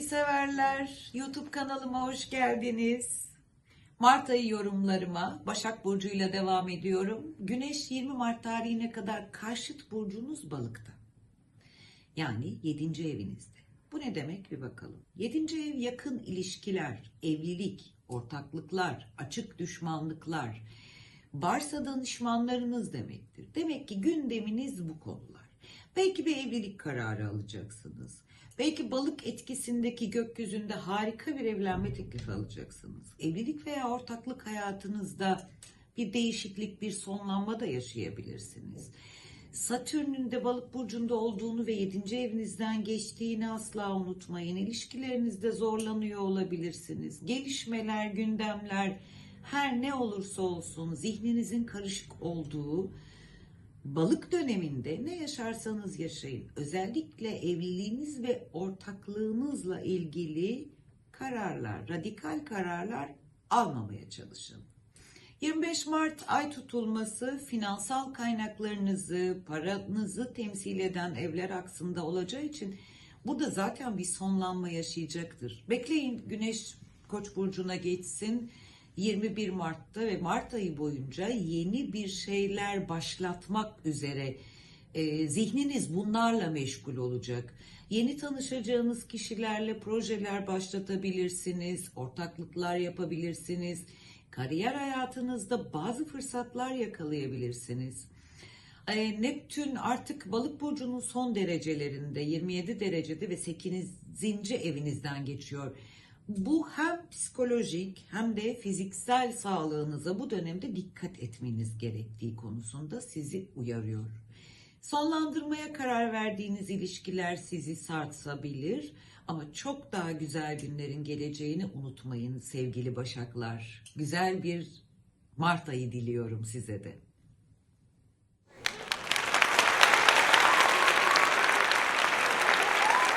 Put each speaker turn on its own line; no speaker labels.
severler. YouTube kanalıma hoş geldiniz. Mart ayı yorumlarıma Başak Burcu'yla devam ediyorum. Güneş 20 Mart tarihine kadar karşıt burcunuz balıkta. Yani 7. evinizde. Bu ne demek bir bakalım. 7. ev yakın ilişkiler, evlilik, ortaklıklar, açık düşmanlıklar, varsa danışmanlarınız demektir. Demek ki gündeminiz bu konular. Belki bir evlilik kararı alacaksınız. Belki balık etkisindeki gökyüzünde harika bir evlenme teklifi alacaksınız. Evlilik veya ortaklık hayatınızda bir değişiklik, bir sonlanma da yaşayabilirsiniz. Satürn'ün de balık burcunda olduğunu ve 7. evinizden geçtiğini asla unutmayın. İlişkilerinizde zorlanıyor olabilirsiniz. Gelişmeler, gündemler her ne olursa olsun zihninizin karışık olduğu balık döneminde ne yaşarsanız yaşayın. Özellikle evliliğiniz ve ortaklığınızla ilgili kararlar, radikal kararlar almamaya çalışın. 25 Mart ay tutulması finansal kaynaklarınızı, paranızı temsil eden evler aksında olacağı için burada zaten bir sonlanma yaşayacaktır. Bekleyin Güneş Koç burcuna geçsin. 21 Mart'ta ve Mart ayı boyunca yeni bir şeyler başlatmak üzere e, zihniniz bunlarla meşgul olacak. Yeni tanışacağınız kişilerle projeler başlatabilirsiniz, ortaklıklar yapabilirsiniz. Kariyer hayatınızda bazı fırsatlar yakalayabilirsiniz. E, Neptün artık balık burcunun son derecelerinde 27 derecede ve 8. evinizden geçiyor. Bu hem psikolojik hem de fiziksel sağlığınıza bu dönemde dikkat etmeniz gerektiği konusunda sizi uyarıyor. Sonlandırmaya karar verdiğiniz ilişkiler sizi sarsabilir ama çok daha güzel günlerin geleceğini unutmayın sevgili Başaklar. Güzel bir Mart ayı diliyorum size de.